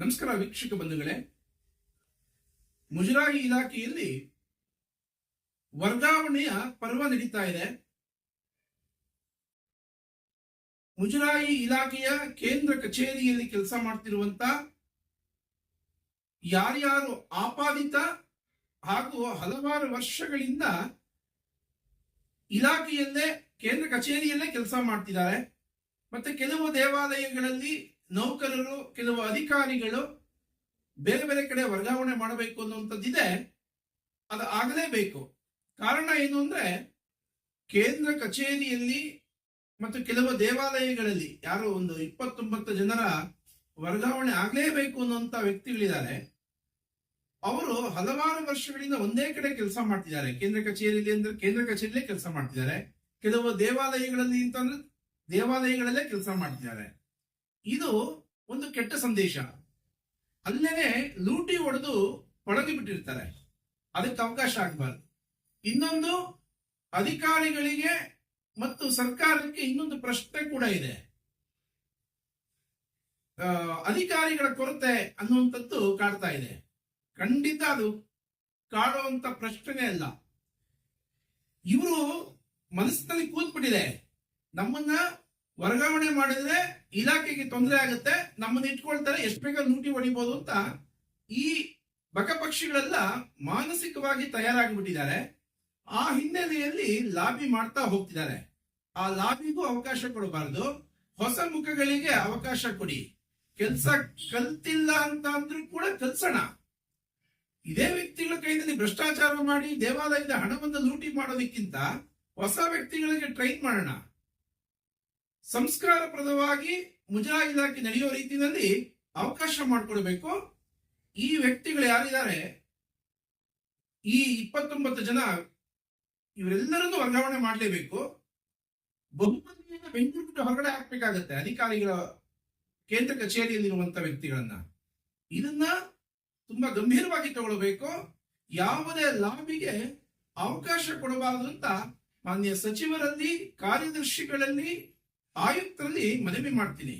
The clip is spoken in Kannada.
ನಮಸ್ಕಾರ ವೀಕ್ಷಕ ಬಂಧುಗಳೇ. ಮುಜರಾಯಿ ಇಲಾಖೆಯಲ್ಲಿ ವರ್ಗಾವಣೆಯ ಪರ್ವ ನಡೀತಾ ಇದೆ. ಮುಜರಾಯಿ ಇಲಾಖೆಯ ಕೇಂದ್ರ ಕಚೇರಿಯಲ್ಲಿ ಕೆಲಸ ಮಾಡ್ತಿರುವಂತ ಯಾರ್ಯಾರು ಆಪಾದಿತ ಹಾಗೂ ಹಲವಾರು ವರ್ಷಗಳಿಂದ ಇಲಾಖೆಯಲ್ಲೇ, ಕೇಂದ್ರ ಕಚೇರಿಯಲ್ಲೇ ಕೆಲಸ ಮಾಡ್ತಿದ್ದಾರೆ. ಮತ್ತೆ ಕೆಲವು ದೇವಾಲಯಗಳಲ್ಲಿ ನೌಕರರು, ಕೆಲವು ಅಧಿಕಾರಿಗಳು ಬೇರೆ ಬೇರೆ ಕಡೆ ವರ್ಗಾವಣೆ ಮಾಡಬೇಕು ಅನ್ನುವಂಥದ್ದಿದೆ. ಅದು ಆಗಲೇಬೇಕು. ಕಾರಣ ಏನು ಅಂದ್ರೆ, ಕೇಂದ್ರ ಕಚೇರಿಯಲ್ಲಿ ಮತ್ತು ಕೆಲವು ದೇವಾಲಯಗಳಲ್ಲಿ ಯಾರೋ ಒಂದು ಇಪ್ಪತ್ತೊಂಬತ್ತು ಜನರ ವರ್ಗಾವಣೆ ಆಗಲೇಬೇಕು ಅನ್ನುವಂತ ವ್ಯಕ್ತಿಗಳಿದ್ದಾರೆ. ಅವರು ಹಲವಾರು ವರ್ಷಗಳಿಂದ ಒಂದೇ ಕಡೆ ಕೆಲಸ ಮಾಡ್ತಿದ್ದಾರೆ. ಕೇಂದ್ರ ಕಚೇರಿಯಲ್ಲಿ ಅಂದ್ರೆ ಕೇಂದ್ರ ಕಚೇರಿಯಲ್ಲೇ ಕೆಲಸ ಮಾಡ್ತಿದ್ದಾರೆ. ಕೆಲವು ದೇವಾಲಯಗಳಲ್ಲಿ ಅಂತಂದ್ರೆ ದೇವಾಲಯಗಳಲ್ಲೇ ಕೆಲಸ ಮಾಡ್ತಿದ್ದಾರೆ. ಇದು ಒಂದು ಕೆಟ್ಟ ಸಂದೇಶ. ಅಲ್ಲೇನೆ ಲೂಟಿ ಹೊಡೆದು ಪಳಗಿ ಬಿಟ್ಟಿರ್ತಾರೆ. ಅದಕ್ಕೆ ಅವಕಾಶ ಆಗಬಾರ್ದು. ಇನ್ನೊಂದು ಅಧಿಕಾರಿಗಳಿಗೆ ಮತ್ತು ಸರ್ಕಾರಕ್ಕೆ ಇನ್ನೊಂದು ಪ್ರಶ್ನೆ ಕೂಡ ಇದೆ. ಅಧಿಕಾರಿಗಳ ಕೊರತೆ ಅನ್ನುವಂಥದ್ದು ಕಾಡ್ತಾ ಇದೆ. ಖಂಡಿತ ಅದು ಕಾಡುವಂತ ಪ್ರಶ್ನೆ ಅಲ್ಲ. ಇವರು ಮನಸ್ಸಿನಲ್ಲಿ ಕೂತ್ಬಿಟ್ಟಿದೆ. ನಮ್ಮನ್ನ ವರ್ಗಾವಣೆ ಮಾಡಿದ್ರೆ ಇಲಾಖೆಗೆ ತೊಂದರೆ ಆಗುತ್ತೆ. ನಮ್ಮನ್ನ ಇಟ್ಕೊಳ್ತಾರೆ. ಎಷ್ಟು ಬೇಗ ಲೂಟಿ ಹೊಡಿಬಹುದು ಅಂತ ಈ ಬಕಪಕ್ಷಿಗಳೆಲ್ಲ ಮಾನಸಿಕವಾಗಿ ತಯಾರಾಗಿಬಿಟ್ಟಿದ್ದಾರೆ. ಆ ಹಿನ್ನೆಲೆಯಲ್ಲಿ ಲಾಬಿ ಮಾಡ್ತಾ ಹೋಗ್ತಿದ್ದಾರೆ. ಆ ಲಾಬಿಗೂ ಅವಕಾಶ ಕೊಡಬಾರದು. ಹೊಸ ಮುಖಗಳಿಗೆ ಅವಕಾಶ ಕೊಡಿ. ಕೆಲಸ ಕಲ್ತಿಲ್ಲ ಅಂತ ಅಂದ್ರೂ ಕೂಡ ಕಲ್ಸೋಣ. ಇದೇ ವ್ಯಕ್ತಿಗಳ ಕೈಯಲ್ಲಿ ಭ್ರಷ್ಟಾಚಾರ ಮಾಡಿ ದೇವಾಲಯದ ಹಣವನ್ನು ಲೂಟಿ ಮಾಡೋದಕ್ಕಿಂತ ಹೊಸ ವ್ಯಕ್ತಿಗಳಿಗೆ ಟ್ರೈನ್ ಮಾಡೋಣ. ಸಂಸ್ಕಾರಪ್ರದವಾಗಿ ಮುಜರಾ ಇಲಾಖೆ ನಡೆಯೋ ರೀತಿಯಲ್ಲಿ ಅವಕಾಶ ಮಾಡಿಕೊಡ್ಬೇಕು. ಈ ವ್ಯಕ್ತಿಗಳು ಯಾರಿದ್ದಾರೆ? ಈ ಇಪ್ಪತ್ತೊಂಬತ್ತು ಜನ ಇವರೆಲ್ಲರನ್ನು ವರ್ಗಾವಣೆ ಮಾಡಲೇಬೇಕು. ಬಹುಮಂದಿಯನ್ನು ಬೆಂಗಳೂರು ಬಿಟ್ಟು ಹೊರಗಡೆ ಹಾಕ್ಬೇಕಾಗತ್ತೆ ಅಧಿಕಾರಿಗಳ ಕೇಂದ್ರ ಕಚೇರಿಯಲ್ಲಿರುವಂತ ವ್ಯಕ್ತಿಗಳನ್ನ. ಇದನ್ನ ತುಂಬಾ ಗಂಭೀರವಾಗಿ ತಗೊಳ್ಬೇಕು. ಯಾವುದೇ ಲಾಬಿಗೆ ಅವಕಾಶ ಕೊಡಬಾರದು ಅಂತ ಮಾನ್ಯ ಸಚಿವರಲ್ಲಿ, ಕಾರ್ಯದರ್ಶಿಗಳಲ್ಲಿ ಆಯುಕ್ತರಲ್ಲಿ ಮನವಿ ಮಾಡ್ತೀನಿ.